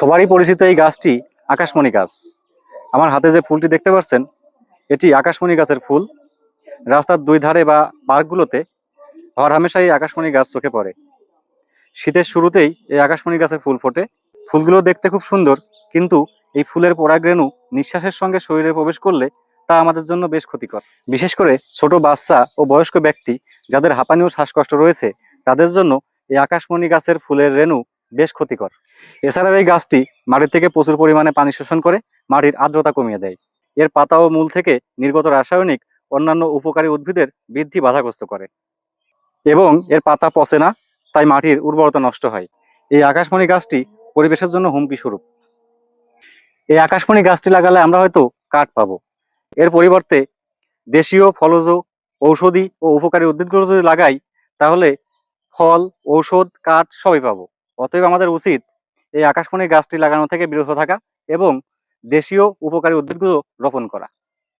সবারই পরিচিত এই গাছটি আকাশমণি গাছ। আমার হাতে যে ফুলটি দেখতে পাচ্ছেন, এটি আকাশমণি গাছের ফুল। রাস্তার দুই ধারে বা পার্কগুলোতে হর হামেশাই আকাশমণি গাছ চোখে পড়ে। শীতের শুরুতেই এই আকাশমণি গাছের ফুল ফোটে। ফুলগুলো দেখতে খুব সুন্দর, কিন্তু এই ফুলের পরাগরেণু নিঃশ্বাসের সঙ্গে শরীরে প্রবেশ করলে তা আমাদের জন্য বেশ ক্ষতিকর। বিশেষ করে ছোট বাচ্চা ও বয়স্ক ব্যক্তি, যাদের হাঁপানি ও শ্বাসকষ্ট রয়েছে, তাদের জন্য এই আকাশমণি গাছের ফুলের রেণু বেশ ক্ষতিকর। এছাড়াও এই গাছটি মাটি থেকে প্রচুর পরিমাণে পানি শোষণ করে মাটির আর্দ্রতা কমিয়ে দেয়। এর পাতা ও মূল থেকে নির্গত রাসায়নিক অন্যান্য উপকারী উদ্ভিদের বৃদ্ধি বাধাগ্রস্ত করে এবং এর পাতা পচে না, তাই মাটির উর্বরতা নষ্ট হয়। এই আকাশমণি গাছটি পরিবেশের জন্য হুমকি স্বরূপ এই আকাশমণি গাছটি লাগালে আমরা হয়তো কাঠ পাবো। এর পরিবর্তে দেশীয় ফলজ ঔষধি ও উপকারী উদ্ভিদগুলো যদি লাগাই, তাহলে ফল, ঔষধ, কাঠ সবই পাবো। অতএব আমাদের উচিত এই আকাশমণি গাছটি লাগানো থেকে বিরত থাকা এবং দেশীয় উপকারী উদ্ভিদগুলো রোপণ করা।